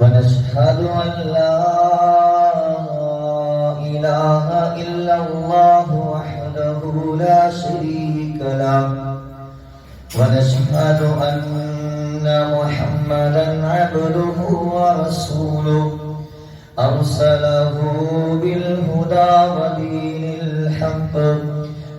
ونشهد أن لا إله إلا الله وحده لا شريك له. ونشهد أن محمدا عبده ورسوله. أرسله بالهدى ودين الحق.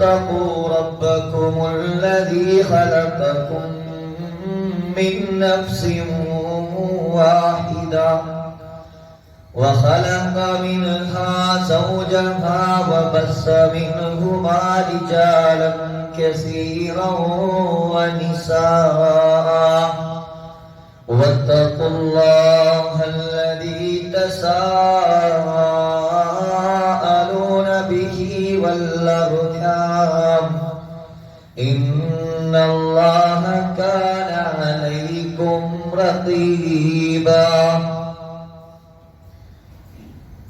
الناس اتقوا ربكم الذي خلقكم من نفس واحدة وخلق منها زوجها وبث منهما رجالا كثيرا ونساء. واتقوا الله الذي تساءلون به والارحام ان الله كان عليكم رقيبا.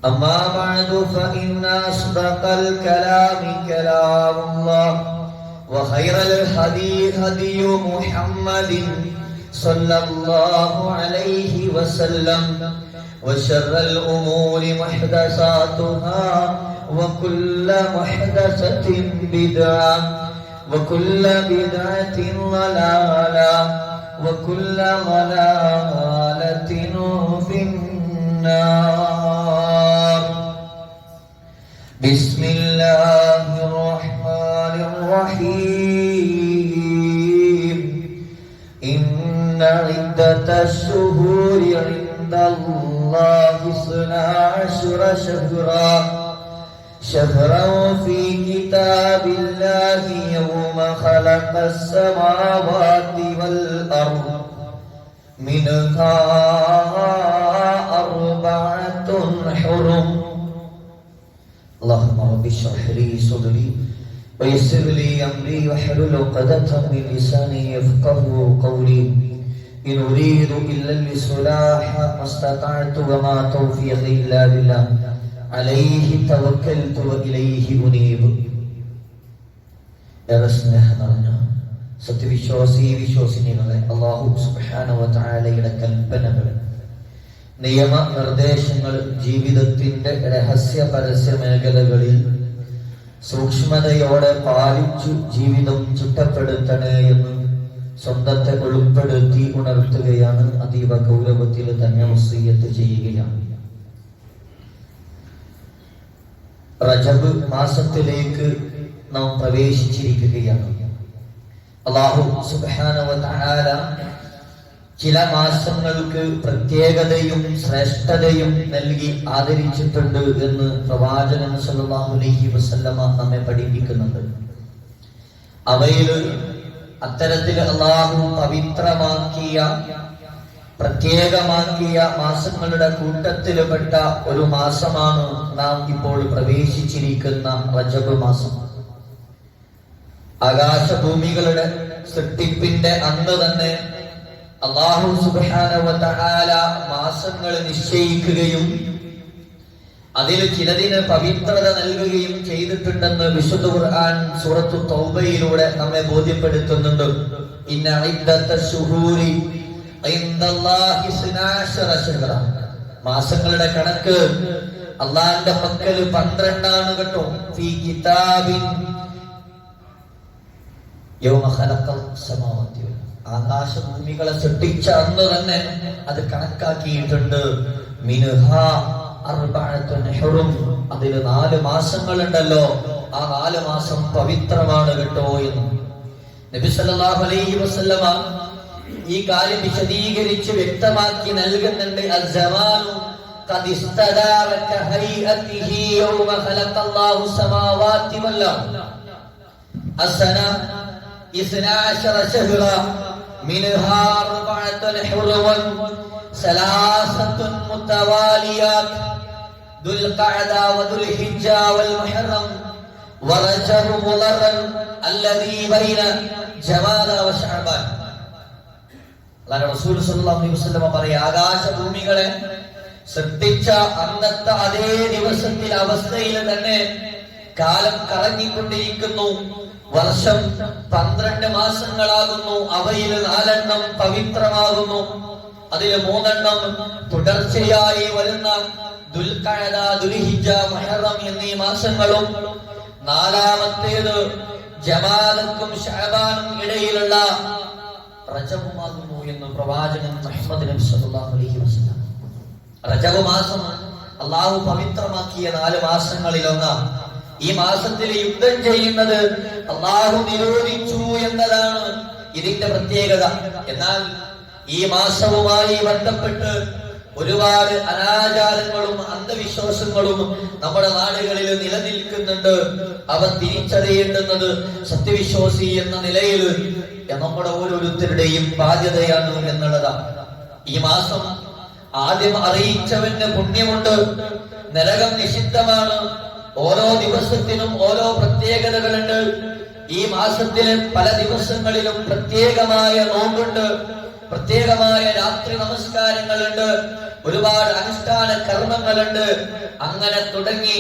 أما بعد فإن أصدق الكلام كلام الله وخير الحديث هدي محمد صلى الله عليه وسلم وشر الأمور محدثاتها وكل محدثة بدعة وكل بدعة ضلالة وكل ضلالة في النار. بسم الله الرحمن الرحيم. إن عدة الشهور عند الله اثنا عشر شهرا. شهرا في كتاب الله يوم خلق السماوات والأرض. منها أربعة حرم. اللهم رب اشرح لي صدري ويسر لي أمري واحلل عقدة من لساني يفقه قولي. إن أريد إلا الإصلاح ما استطعت وما توفيقي إلا بالله. അലൈഹി തവക്കൽതു ഇലൈഹി ഉനീബ്. ഏറെ സ്നേഹം നിറഞ്ഞ സത്യവിശ്വാസി വിശ്വാസിനികളെ അല്ലാഹു സുബ്ഹാനഹു വ തആലയുടെ കൽപ്പനകൾ നിയമ നിർദ്ദേശങ്ങൾ ജീവിതത്തിന്റെ രഹസ്യ പരസ്യ മേഖലകളിൽ സൂക്ഷ്മതയോടെ പാലിച്ചു ജീവിതം ചിട്ടപ്പെടുത്തണേ എന്ന് സ്വന്തത്തെ ഉൾപ്പെടുത്തി ഉണർത്തുകയാണ് അതീവ ഗൗരവത്തിൽ തന്നെ മുസ്ലിയത്ത് ചെയ്യുകയാണ്. റജബ് മാസത്തിലേക്ക് നാം പ്രവേശിച്ചിരിക്കുകയാണ്. അള്ളാഹു സുബാനവ ചില മാസങ്ങൾക്ക് പ്രത്യേകതയും ശ്രേഷ്ഠതയും നൽകി ആദരിച്ചിട്ടുണ്ട് എന്ന് പ്രവാചകൻ സല്ലല്ലാഹു അലൈഹി വസല്ലമ നമ്മെ പഠിപ്പിക്കുന്നുണ്ട്. അവയിൽ അത്തരത്തിൽ അള്ളാഹു പവിത്രമാക്കിയ പ്രത്യേകമാക്കിയ മാസങ്ങളുടെ കൂട്ടത്തിൽപ്പെട്ട ഒരു മാസമാണ് നാം ഇപ്പോൾ പ്രവേശിച്ചിരിക്കുന്ന റജബ് മാസം. ആകാശഭൂമികളുടെ സൃഷ്ടിപ്പിന്റെ അന്ന് തന്നെ അള്ളാഹു സുബാന മാസങ്ങൾ നിശ്ചയിക്കുകയും അതിൽ ചിലതിന് പവിത്രത നൽകുകയും ചെയ്തിട്ടുണ്ടെന്ന് വിശുദ്ധ ഖുർആൻ സൂറത്തു തൗബയിലൂടെ നമ്മെ ബോധ്യപ്പെടുത്തുന്നുണ്ട്. ഇന്ന മാസങ്ങളുടെ കണക്ക് അള്ളാന്റെ മക്കൾ പന്ത്രണ്ടാണ് കേട്ടോ. ഫീ കിതാബിൻ. ആകാശഭൂമികളെ സൃഷ്ടിച്ച അന്ന് തന്നെ അത് കണക്കാക്കിയിട്ടുണ്ട്. അതിൽ നാല് മാസങ്ങളുണ്ടല്ലോ. ആ നാല് മാസം പവിത്രമാണ് കേട്ടോ എന്ന്. നബി സല്ലല്ലാഹു അലൈഹി വസല്ലമ ഈ കാര്യം വിശദീകരിച്ച് വ്യക്തമാക്കി നൽകുന്നുണ്ട് അസ്സമാനു قد استدار كهيئته يوم خلق الله السماوات والأرض السنة اثنا عشر شهرا منها أربعة حرم ثلاثة متواليات ذو القعدة وذو الحجة والمحرم ورجب مضر الذي بين جمال وشعبان റസൂൽ സല്ലല്ലാഹു അലൈഹി ആകാശഭൂമികളെ സൃഷ്ടിച്ച അന്നത്തെ അതേ ദിവസത്തിൽ അവസ്ഥയിൽ തന്നെ കാലം കറങ്ങിക്കൊണ്ടിരിക്കുന്നു. വർഷം പന്ത്രണ്ട് മാസങ്ങളാകുന്നു. അവയിൽ നാലെണ്ണം പവിത്രമാകുന്നു. അതിൽ മൂന്നെണ്ണം തുടർച്ചയായി വരുന്ന ദുൽഖഅദ, ദുൽഹിജ്ജ മുഹറം എന്നീ മാസങ്ങളും നാലാമത്തേത് ജമാലക്കും ഷഅബാനും ഇടയിലുള്ള റജബുമാകുന്നു എന്ന് പ്രവാചകൻ മുഹമ്മദ് നബി സല്ലല്ലാഹു അലൈഹി വസല്ലം. റജബ് മാസം അള്ളാഹു പവിത്രമാക്കിയ നാല് മാസങ്ങളിൽ ഈ മാസത്തിൽ യുദ്ധം ചെയ്യുന്നത് അള്ളാഹു നിരോധിച്ചു എന്നതാണ് ഇതിന്റെ പ്രത്യേകത. എന്നാൽ ഈ മാസവുമായി ബന്ധപ്പെട്ട് ഒരുപാട് അനാചാരങ്ങളും അന്ധവിശ്വാസങ്ങളും നമ്മുടെ നാടുകളിൽ നിലനിൽക്കുന്നുണ്ട്. അവ തിരിച്ചറിയേണ്ടുന്നത് സത്യവിശ്വാസി എന്ന നിലയിൽ നമ്മുടെ ഓരോരുത്തരുടെയും ബാധ്യതയാണ് എന്നുള്ളതാണ്. ഈ മാസം ആദ്യം അറിയിച്ചവന് പുണ്യമുണ്ട് നരകം നിഷിദ്ധമാണ് ഓരോ ദിവസത്തിനും ഓരോ പ്രത്യേകതകളുണ്ട്. ഈ മാസത്തിലെ പല ദിവസങ്ങളിലും പ്രത്യേകമായ നോമ്പുണ്ട്. പ്രത്യേകമായ രാത്രി നമസ്കാരങ്ങളുണ്ട്. ഒരുപാട് അനുഷ്ഠാന കർമ്മങ്ങളുണ്ട്. അങ്ങനെ തുടങ്ങി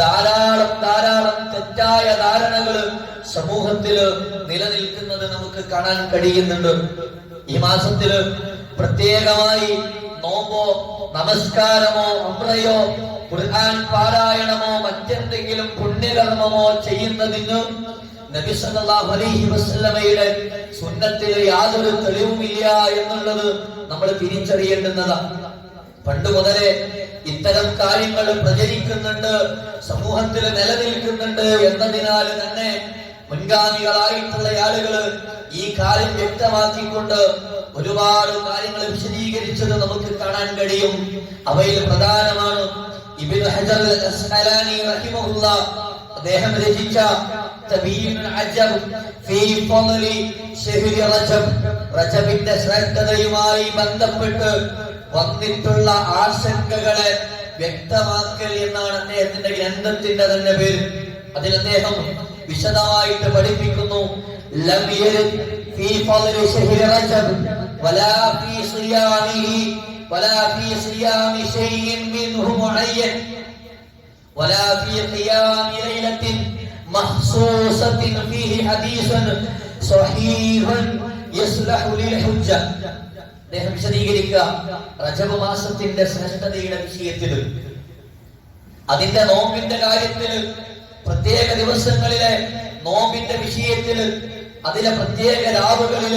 ധാരാളം ധാരാളം തെറ്റായ ധാരണകൾ സമൂഹത്തിൽ നിലനിൽക്കുന്നത് നമുക്ക് കാണാൻ കഴിയുന്നുണ്ട്. ഈ മാസത്തിൽ പ്രത്യേകമായി നോമ്പോ നമസ്കാരമോ ഉമ്രയോ ഖുർആൻ പാരായണമോ മറ്റെന്തെങ്കിലും പുണ്യകർമ്മമോ ചെയ്യുന്നതിന് നബി സല്ലല്ലാഹു അലൈഹി വസല്ലമയുടെ സുന്നത്തിൽ യാതൊരു തെളിവുമില്ല എന്നുള്ളത് നമ്മൾ തിരിച്ചറിയേണ്ടുന്നതാണ് പണ്ട് മുതലേ ഇത്തരം കാര്യങ്ങൾ പ്രചരിക്കുന്നുണ്ട് സമൂഹത്തിൽ നിലനിൽക്കുന്നുണ്ട് എന്നതിനാൽ തന്നെ മുൻഗാമികളായിട്ടുള്ള ആളുകൾ ഈ കാര്യം വ്യക്തമാക്കിക്കൊണ്ട് ഒരുപാട് കാര്യങ്ങൾ വിശദീകരിച്ചത് നമുക്ക് കാണാൻ കഴിയും. അവയിൽ പ്രധാനമാണ് ഇബിൻ ഹജർ അദ്ദേഹം രചിച്ച ശ്രദ്ധതയുമായി ബന്ധപ്പെട്ട് വന്നിട്ടുള്ള ആശങ്കകളെ വ്യക്തമാക്കൽ എന്നാണ് അദ്ദേഹത്തിന്റെ ഗ്രന്ഥത്തിന്റെ തന്നെ പേര്. അതിൽ അദ്ദേഹം വിശദമായിട്ട് പഠിപ്പിക്കുന്നു വലാ ولا في قيام ليلة مخصوصة فيه حديث صحيح يصلح للحجة അദ്ദേഹം വിശദീകരിക്കുക റജബ് മാസത്തിന്റെ ശ്രേഷ്ഠതയുടെ വിഷയത്തിൽ അതിന്റെ നോമ്പിന്റെ കാര്യത്തിൽ പ്രത്യേക ദിവസങ്ങളിലെ നോമ്പിന്റെ വിഷയത്തിൽ അതിലെ പ്രത്യേക രാവുകളിൽ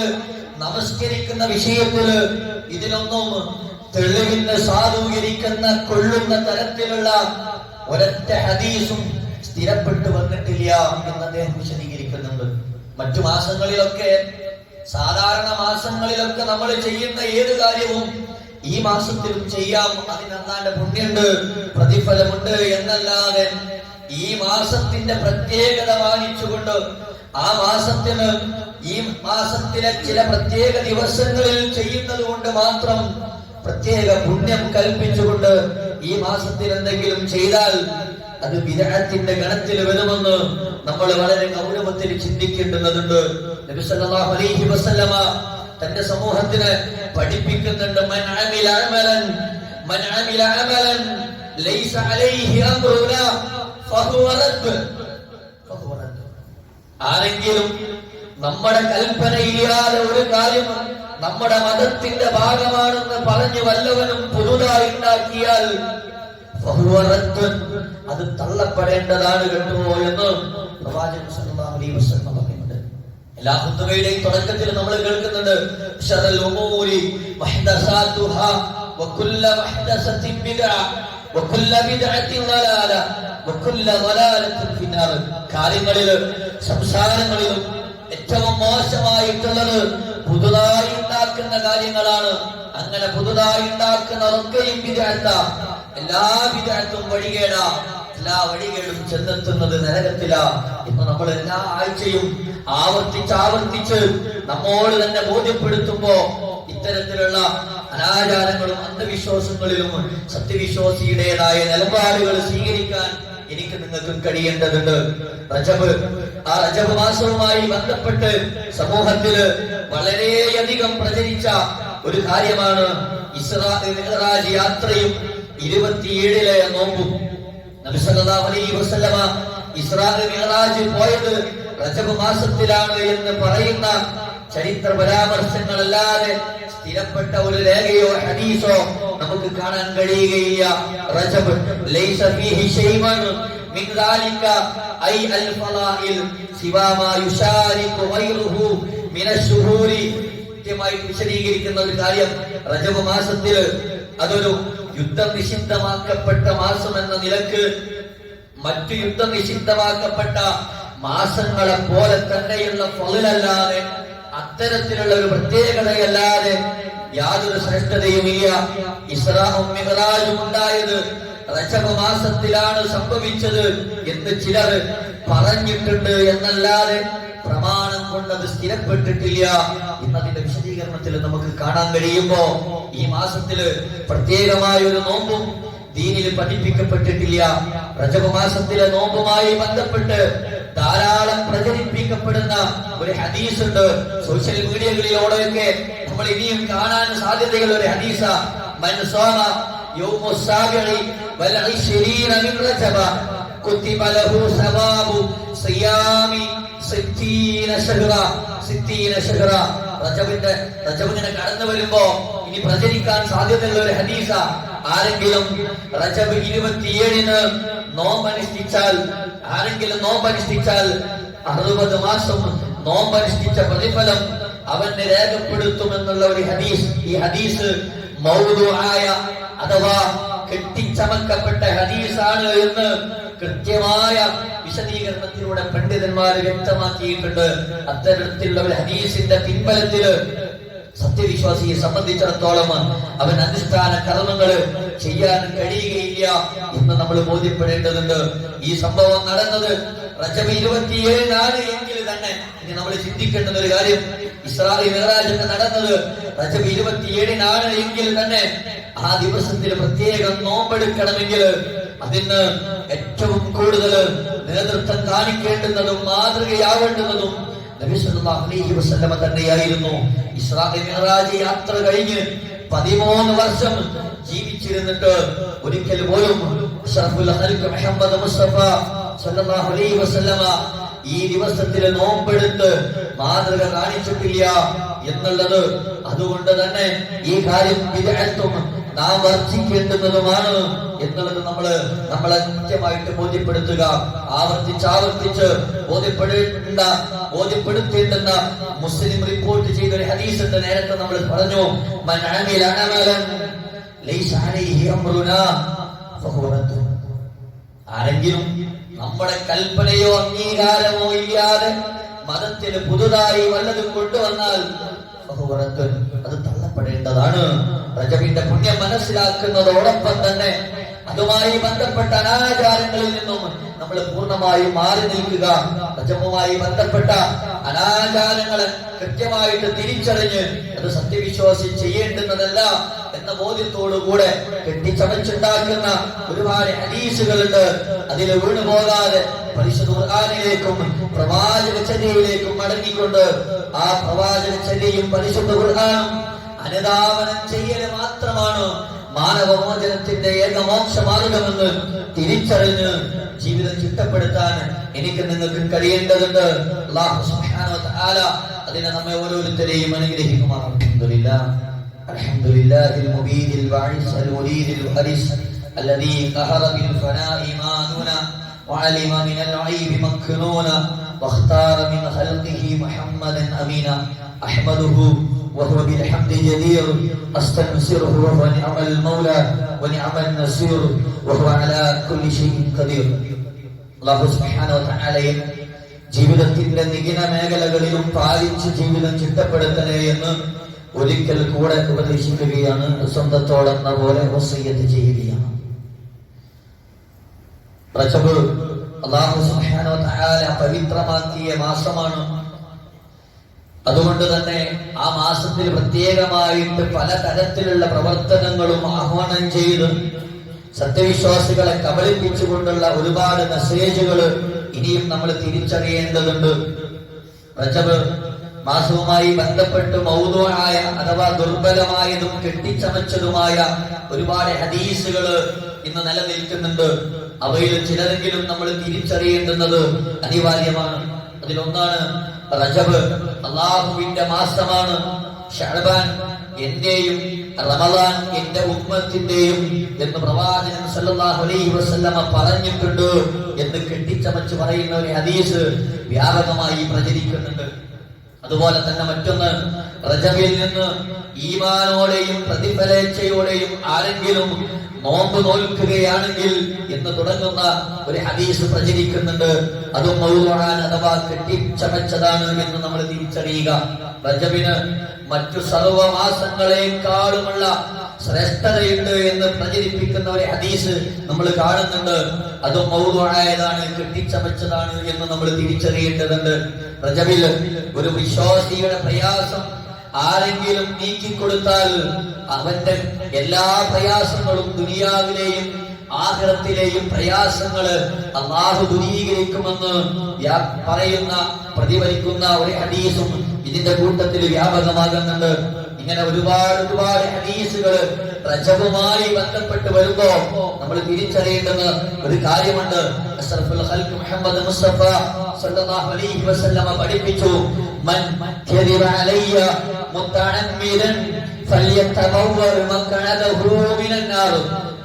നമസ്കരിക്കുന്ന വിഷയത്തിൽ ഇതിലൊന്നും തെളിവിന് സാധൂകരിക്കുന്ന കൊള്ളുന്ന തരത്തിലുള്ള ഒരൊറ്റ ഹദീസും സ്ഥിരപ്പെട്ടു വന്നിട്ടില്ല എന്ന് അദ്ദേഹം വിശദീകരിക്കുന്നുണ്ട്. മറ്റു മാസങ്ങളിലൊക്കെ സാധാരണ മാസങ്ങളിലൊക്കെ നമ്മൾ ചെയ്യുന്ന ഏത് കാര്യവും ഈ മാസത്തിലും ചെയ്യാം. അതിനല്ലാണ്ട് പുണ്യുണ്ട് പ്രതിഫലമുണ്ട് എന്നല്ലാതെ ഈ മാസത്തിന്റെ പ്രത്യേകത വാങ്ങിച്ചുകൊണ്ട് ആ മാസത്തിന് ഈ മാസത്തിലെ ചില പ്രത്യേക ദിവസങ്ങളിൽ ചെയ്യുന്നത് കൊണ്ട് മാത്രം പ്രത്യേക പുണ്യം കൽപ്പിച്ചുകൊണ്ട് ഈ മാസത്തിൽ എന്തെങ്കിലും ചെയ്താൽ അത് വിദഗ്ധത്തിന്റെ ഗണത്തിൽ വരുമെന്ന് നമ്മൾ വളരെ ഗൗരവത്തിൽ സല്ലല്ലാഹു അലൈഹി വസല്ലമ തന്റെ സമൂഹത്തിന് പഠിപ്പിക്കുന്നുണ്ട് മൻ അമില അമലൻ മൻ അമില അമലൻ ലൈസ അലൈഹി ആരെങ്കിലും നമ്മുടെ കൽപ്പനയില്ലാതെ ഒരു കാര്യം നമ്മുടെ മതത്തിന്റെ ഭാഗമാണെന്ന് പറഞ്ഞു വല്ലവനും പുതുതായി ഉണ്ടാക്കിയാൽ അത് തള്ളപ്പെടേണ്ടതാണ് കേട്ടോ എന്ന് പ്രവാചകൻ സല്ലല്ലാഹു അലൈഹി വസല്ലം പറയുന്നുണ്ട്. എല്ലാ ഖുത്ബയുടെയും തുടക്കത്തിൽ നമ്മൾ കേൾക്കുന്നുണ്ട് മുഹ്ദസാതുഹാ വകുല്ല വകുല്ല വകുല്ല കാര്യങ്ങളിൽ സംസാരങ്ങളിലും ഏറ്റവും മോശമായിട്ടുള്ളത് പുതുതായി ഉണ്ടാക്കുന്ന കാര്യങ്ങളാണ്. അങ്ങനെ പുതുതായി ഉണ്ടാക്കുന്നതൊക്കെയും വിദഗ്ധ എല്ലാ വിചാരത്തും വഴികേടാ. എല്ലാ വഴികേടും ചെന്നെത്തുന്നത് നരകത്തിലാ. ഇപ്പൊ നമ്മൾ എല്ലാ ആഴ്ചയും ആവർത്തിച്ച് ആവർത്തിച്ച് നമ്മോട് തന്നെ ബോധ്യപ്പെടുത്തുമ്പോ ഇത്തരത്തിലുള്ള അനാചാരങ്ങളും അന്ധവിശ്വാസങ്ങളിലും സത്യവിശ്വാസിയുടേതായ നിലപാടുകൾ സ്വീകരിക്കാൻ എനിക്ക് നിങ്ങൾക്ക് കഴിയേണ്ടതുണ്ട്. റജബ് ആ റജബ് മാസവുമായി ബന്ധപ്പെട്ട് സമൂഹത്തിൽ വളരെയധികം പ്രചരിച്ച ഒരു കാര്യമാണ് ഇസ്രാജ് യാത്രയും ഇരുപത്തിയേഴിലെ നോമ്പും. നബി സല്ലല്ലാഹു അലൈഹി വസല്ലമ ഇസ്രാ മിഅ്റാജ് പോയത് റജബ് മാസത്തിലാണ് എന്ന് പറയുന്ന ചരിത്ര പരാമർശങ്ങളല്ലാതെ സ്ഥിരപ്പെട്ട ഒരു രേഖയോ ഹദീസോ നമുക്ക് കാണാൻ കഴിയുകയില്ല. റജബ് ലൈസ ഫീഹി ശൈഅൻ മിൻ ദാലിക ഐ അൽ ഫളാഇൽ സിവാ മാ യുശാരിഖു ഗൈറുഹു മിന ശുഹൂരി. കൃത്യമായിട്ട് വിശദീകരിക്കുന്ന ഒരു കാര്യം റജബ് മാസത്തിൽ അതൊരു യുദ്ധം നിഷിദ്ധമാക്കപ്പെട്ട മാസം എന്ന നിലയ്ക്ക് മറ്റു യുദ്ധം നിഷിദ്ധമാക്കപ്പെട്ട മാസങ്ങളെ പോലെ തന്നെയുള്ള ഫലല്ലാതെ അത്തരത്തിലുള്ള ഒരു പ്രത്യേകതയല്ലാതെ യാതൊരു ശ്രേഷ്ഠതയുമില്ല ഇസ്രാഹും മിഹറാജും ഉണ്ടായത് റജബ് മാസത്തിലാണ് സംഭവിച്ചത് എന്ന് ചിലർ പറഞ്ഞിട്ടുണ്ട് എന്നല്ലാതെ പ്രമാണം കൊണ്ടത് സ്ഥിരപ്പെട്ടിട്ടില്ല എന്നതിന്റെ വിശദീകരണത്തിൽ നമുക്ക് കാണാൻ കഴിയുമ്പോ ഈ മാസത്തിൽ പ്രത്യേകമായ ഒരു നോമ്പും ദീനിൽ പഠിപ്പിക്കപ്പെട്ടിട്ടില്ല. റജബ് മാസത്തിലെ നോമ്പുമായി ബന്ധപ്പെട്ട് ധാരാളം പ്രചരിപ്പിക്കപ്പെടുന്ന ഒരു ഹദീസ് ഉണ്ട് സോഷ്യൽ മീഡിയകളിലൂടെയൊക്കെ നമ്മൾ ഇനിയും കാണാൻ സാധ്യതയുള്ള ഒരു ഹദീസ. മൻസോമ സോമ വലഹി സാബിഇ വൽ ഇശ്രീന മിൻ റജബ കുത്തിബ ലഹു സവാബു സിയാമി സിത്തീന ശഹ്റ. സിത്തീന ശഹ്റ. റജബിന്റെ റജബ് ഇങ്ങനെ കടന്നു വരുമ്പോ ഇനി പ്രചരിക്കാൻ സാധ്യതയുള്ള ഒരു ഹദീസ ആരെങ്കിലും റജബ് ഇരുപത്തിയേഴിന് നോമ്പനുഷ്ഠിച്ചാൽ ആരെങ്കിലും നോമ്പനുഷ്ഠിച്ചാൽ അറുപത് മാസം നോമ്പനുഷ്ഠിച്ച പ്രതിഫലം അവന് രേഖപ്പെടുത്തുമെന്നുള്ള ഒരു ഹദീസ്. ഈ ഹദീസ് മൗദുആയ അഥവാ കെട്ടിച്ചമക്കപ്പെട്ട ഹദീസാണ് എന്ന് കൃത്യമായ വിശദീകരണത്തിലൂടെ പണ്ഡിതന്മാർ വ്യക്തമാക്കിയിട്ടുണ്ട്. അത്തരത്തിലുള്ള ഒരു ഹദീസിന്റെ പിൻബലത്തിൽ സത്യവിശ്വാസിയെ സംബന്ധിച്ചിടത്തോളം അവൻ അനുഷ്ഠാന കർമ്മങ്ങൾ ചെയ്യാൻ കഴിയുകയില്ല എന്ന് നമ്മൾ ബോധ്യപ്പെടേണ്ടതുണ്ട്. ഈ സംഭവം നടന്നത് റജബ് ഇരുപത്തിയേഴിനാണ് എങ്കിൽ തന്നെ. ഇനി നമ്മൾ ചിന്തിക്കേണ്ടുന്ന ഒരു കാര്യം ഇസ്രായേൽ മെഹറാജിന്റെ നടന്നത് റജബ് ഇരുപത്തിയേഴിനാണ് എങ്കിൽ തന്നെ. ആ ദിവസത്തിൽ പ്രത്യേകം നോമ്പെടുക്കണമെങ്കിൽ അതിന് ഏറ്റവും കൂടുതൽ നേതൃത്വം കാണിക്കേണ്ടുന്നതും മാതൃകയാവേണ്ടുന്നതും നബി അലൈഹി വസല്ലമ തന്നെയായിരുന്നു. ഇസ്രായേൽ മിറാജ് യാത്ര കഴിഞ്ഞ് പതിമൂന്ന് വർഷം ജീവിച്ചിരുന്നിട്ട് ഒരിക്കൽ പോലും മുഹമ്മദ് മുസ്തഫ വസല്ലമ ഈ ദിവസത്തിൽ നോമ്പെടുത്ത് മാതൃക കാണിച്ചിട്ടില്ല എന്നുള്ളത് അതുകൊണ്ട് തന്നെ ഈ കാര്യം വിദഗ്ധത്വം നാം വർദ്ധിക്കേണ്ടുന്നതുമാണ് എന്നുള്ളത് നമ്മൾ നമ്മളെ കൃത്യമായിട്ട് ബോധ്യപ്പെടുത്തുക. ആവർത്തിച്ച് ആവർത്തിച്ച് ബോധ്യപ്പെടേണ്ട ബോധ്യപ്പെടുത്തേണ്ടെന്ന മുസ്ലിം റിപ്പോർട്ട് ചെയ്ത ഒരു ഹദീസ് ഉണ്ട് നേരത്തെ നമ്മൾ പറഞ്ഞു ആരെങ്കിലും നമ്മുടെ കൽപ്പനയോ അംഗീകാരമോ ഇല്ലാതെ മതത്തിന് പുതുതായി വല്ലതും കൊണ്ടുവന്നാൽ അത് തള്ളപ്പെടേണ്ടതാണ്. റജബിന്റെ പുണ്യം മനസ്സിലാക്കുന്നതോടൊപ്പം തന്നെ അതുമായി ബന്ധപ്പെട്ട അനാചാരങ്ങളിൽ നിന്നും നമ്മൾ പൂർണമായും മാറി നിൽക്കുക. റജബുമായി ബന്ധപ്പെട്ട അനാചാരങ്ങളെ കൃത്യമായിട്ട് തിരിച്ചറിഞ്ഞ് അത് സത്യവിശ്വാസം ചെയ്യേണ്ടുന്നതല്ല എന്ന ബോധ്യത്തോടുകൂടെ കെട്ടിച്ചമച്ചുണ്ടാക്കുന്ന ഒരുപാട് ഹദീസുകളുണ്ട്. അതിൽ വീണുപോകാതെ പരിശുദ്ധ പ്രവാചക ചര്യയിലേക്കും മടങ്ങിക്കൊണ്ട് ആ പ്രവാചക ചര്യയും പരിശുദ്ധ ഖുർആനും അനുധാവനം ചെയ്യല് മാത്രമാണ് മാനവമോചനത്തിന്റെ ഏകമോക്ഷ മാർഗമെന്ന് തിരിച്ചറിഞ്ഞ് ജീവിതം ചിട്ടപ്പെടുത്താൻ എനിക്ക് നിങ്ങൾക്ക് കഴിയേണ്ടതുണ്ട് അല്ലാഹു സുബ്ഹാനഹു വ തആല അതിനെ നമ്മെ ഓരോരുത്തരെയും അനുഗ്രഹിക്കുമാറാണ് അൽഹംദുലില്ലാ അൽഹംദുലില്ലാഹിൽ മുബീദിൽ വാഇസ് അൽ മുരീദിൽ ഹരിസ് الذي قهر بالفناء ما دون وعلم من العيب مكنونا واختار من خلقه محمدا امينا احمده وهو بالحمد جدير استنصره وهو نعم المولى ونعم النصير وهو على كل شيء قدير അള്ളാഹു സുബ്ഹാനഹു വ തആലയെ ജീവിതത്തിന്റെ നികിന മേഖലകളിലും പാലിച്ച് ജീവിതം ചിട്ടപ്പെടുത്തണേ എന്ന് ഒരിക്കൽ കൂടെ ഉപദേശിക്കുകയാണ് സ്വന്തത്തോടെന്ന പോലെ വസയ്യത്ത് ചെയ്യുകയാണ് റജബ് അള്ളാഹു സുബ്ഹാനഹു വ തആല പവിത്രമാക്കിയ മാസമാണ് അതുകൊണ്ട് തന്നെ ആ മാസത്തിൽ പ്രത്യേകമായിട്ട് പല തരത്തിലുള്ള പ്രവർത്തനങ്ങളും ആഹ്വാനം ചെയ്ത് സത്യവിശ്വാസികളെ കബളിപ്പിച്ചുകൊണ്ടുള്ള ഒരുപാട് മെസ്സേജുകൾ ഇനിയും നമ്മൾ തിരിച്ചറിയേണ്ടതുണ്ട്. റജബ് മാസവുമായി ബന്ധപ്പെട്ട് മൗതുവായ അഥവാ ദുർബലമായതും കെട്ടിച്ചമച്ചതുമായ ഒരുപാട് ഹദീസുകൾ ഇന്ന് നിലനിൽക്കുന്നുണ്ട്. അവയിൽ ചിലരെങ്കിലും നമ്മൾ തിരിച്ചറിയേണ്ടുന്നത് അനിവാര്യമാണ്. അതിലൊന്നാണ് റജബ് അള്ളാഹുവിന്റെ മാസമാണ്. ഷഅബാൻ എന്റെയും റമദാൻ എന്റെ ഉമ്മത്തിന്റെയും എന്ന് പ്രവാചകൻ സല്ലല്ലാഹു അലൈഹി വസല്ലമ പറഞ്ഞിട്ടുണ്ട് എന്ന് കെട്ടിച്ചമച്ച് പറയുന്ന ഒരു ഹദീസ് വ്യാപകമായി പ്രചരിക്കുന്നുണ്ട്. അതുപോലെ തന്നെ മറ്റൊന്ന് റജബിൽ നിന്ന് ഈമാനോടെയും പ്രതിഫലേച്ഛയോടെയും ആരെങ്കിലും നോമ്പ് നോൽക്കുകയാണെങ്കിൽ എന്ന് തുടങ്ങുന്ന ഒരു ഹദീസ് പ്രചരിക്കുന്നുണ്ട്. അതും മൗലാൻ അഥവാ കെട്ടിച്ചമച്ചതാണ് എന്ന് നമ്മൾ തിരിച്ചറിയുക. റജബിന് മറ്റു സർവമാസങ്ങളെക്കാളുമുള്ള ശ്രേഷ്ഠതയുണ്ട് എന്ന് പ്രചരിപ്പിക്കുന്ന ഒരു ഹദീസ് നമ്മൾ കാണുന്നുണ്ട്. അത് മൗതുവായതാണ് കെട്ടിച്ചമച്ചതാണ് എന്ന് നമ്മൾ തിരിച്ചറിയേണ്ടതുണ്ട്. പ്രജവിൽ ഒരു വിശ്വാസിയുടെ പ്രയാസം ആരെങ്കിലും നീക്കിക്കൊടുത്താൽ അവന്റെ എല്ലാ പ്രയാസങ്ങളും ദുനിയാവിലെയും ആഹ്റത്തിലെയും പ്രയാസങ്ങൾ അള്ളാഹു ദുരീകരിക്കുമെന്ന് പറയുന്ന പ്രതിഫലിക്കുന്ന ഒരു ഹദീസും ഇതിന്റെ കൂട്ടത്തിൽ വ്യാപകമാകുന്നുണ്ട്. ഇങ്ങനെ ഒരുപാട് ഒരുപാട് ഹദീസുകൾ റജബുമായി ബന്ധപ്പെട്ട് വരുമ്പോ നമ്മൾ തിരിച്ചറിയേണ്ടുന്ന ഒരു കാര്യമുണ്ട്. മുഹമ്മദ് മുസ്തഫ സല്ലല്ലാഹു അലൈഹി വസല്ലമ പഠിപ്പിച്ചു മൻ കദിബ അലയ്യ മുതഅമ്മിദൻ ഫല്യതബവ്വർ മഖഅദഹു മിനൻ നാർ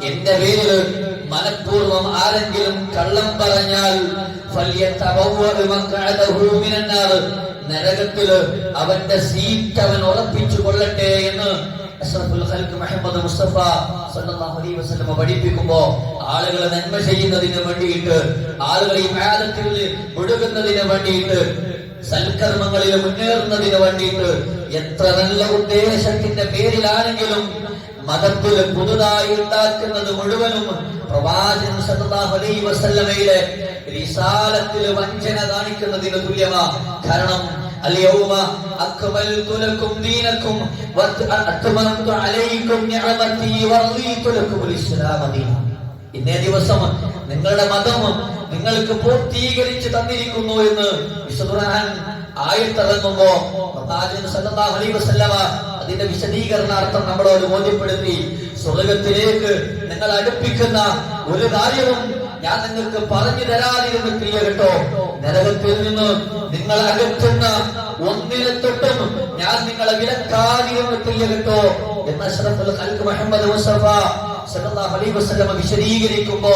എന്റെ പേരിൽ മനഃപൂർവം ആരെങ്കിലും കള്ളം പറഞ്ഞാൽ ഫല്യതബവ്വർ മഖഅദഹു മിനൻ നാർ നരകത്തിൽ അവന്റെ സീറ്റ് അവൻ ഉറപ്പിച്ചു കൊള്ളട്ടെ എന്ന് മുഹമ്മദ് മുസ്തഫ അലൈഹി വസല്ലമ പഠിപ്പിക്കുമ്പോ ആളുകളെ നന്മ ചെയ്യുന്നതിന് വേണ്ടിയിട്ട് ആളുകളെ ഈ മാലത്തിൽ ഒഴുകുന്നതിന് വേണ്ടിയിട്ട് സൽക്കർമ്മങ്ങളിൽ മുന്നേറുന്നതിന് വേണ്ടിയിട്ട് എത്ര നല്ല ഉദ്ദേശത്തിന്റെ പേരിലാണെങ്കിലും മതത്തിൽ പുതുതായി ഉണ്ടാക്കുന്നത് മുഴുവനും പ്രവാചകൻ സല്ലല്ലാഹു അലൈഹി വസല്ലമയിലെ റിസാലത്തിൽ വഞ്ചന കാണിക്കുന്നതിന് തുല്യമാ. കാരണം اليوم أكملت لكم دينكم وأتممت عليكم نعمتي ورضيت لكم الإسلام دينا ഇന്നേ ദിവസം നിങ്ങളുടെ മതം നിങ്ങൾക്ക് പൂർത്തീകരിച്ച് തന്നിരിക്കുന്നു എന്ന് വിശുദ്ധ ആയിട്ടിറങ്ങുമ്പോ പ്രവാചകൻ സല്ലല്ലാഹു അലൈഹി വസല്ലമ അതിന്റെ വിശദീകരണാർത്ഥം നമ്മളോട് ബോധ്യപ്പെടുത്തി സ്വർഗത്തിലേക്ക് നിങ്ങൾ അടുപ്പിക്കുന്ന ഒരു കാര്യവും ഞാൻ നിങ്ങൾക്ക് പറഞ്ഞു തരാതിരുന്നിട്ടില്ല കേട്ടോ. നരകത്തിൽ നിന്ന് നിങ്ങൾ അകറ്റുന്ന ഒന്നിനെ തൊട്ടും ഞാൻ നിങ്ങളെ വിലക്കാതിരുന്നിട്ടില്ല കേട്ടോ. എന്ന ഖൽഖ് മുഹമ്മദ് വിശദീകരിക്കുമ്പോ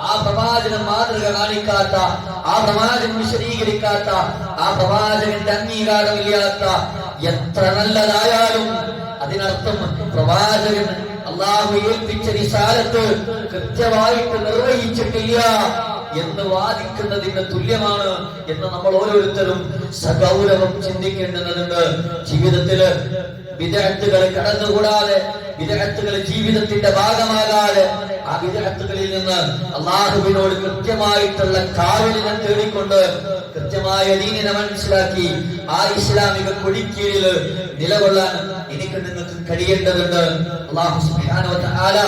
ആ പ്രവാചകൻ മാതൃക കാണിക്കാത്ത ആ പ്രവാചകൻ വിശദീകരിക്കാത്ത ആ പ്രവാചകന്റെ അംഗീകാരമില്ലാത്ത എത്ര നല്ലതായാലും അതിനർത്ഥം പ്രവാചകൻ അള്ളാഹു ഏൽപ്പിച്ച വിശാലത്ത് കൃത്യമായിട്ട് നിർവഹിച്ചിട്ടില്ല. എന്ന് വാദിക്കുന്നതിന് തുല്യമാണ് എന്ന് നമ്മൾ ഓരോരുത്തരും സഗൗരവം ചിന്തിക്കേണ്ടതുണ്ട് ജീവിതത്തിൽ വിദഗ്ധകൾ കടന്നുകൂടാതെ വിദഗ്ധകൾ ജീവിതത്തിന്റെ ഭാഗമാകാതെ ആ വിദഗ്ധകളിൽ നിന്ന് അള്ളാഹുവിനോട് കൃത്യമായിട്ടുള്ള കാവലിനെ തേടിക്കൊണ്ട് കൃത്യമായ ദീനിനെ മനസ്സിലാക്കി ആ ഇസ്ലാമിക കൊടിക്കീഴിൽ നിലകൊള്ളാൻ എനിക്ക് നിങ്ങൾക്ക് കഴിയേണ്ടതുണ്ട്. അള്ളാഹു തആല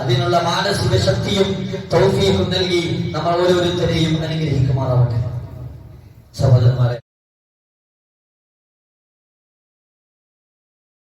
അതിനുള്ള മാനസിക ശക്തിയും തൗഫീഖും നൽകി നമ്മൾ ഓരോരുത്തരെയും അനുഗ്രഹിക്കുമാറാവട്ടെ. സഹോദരന്മാരെ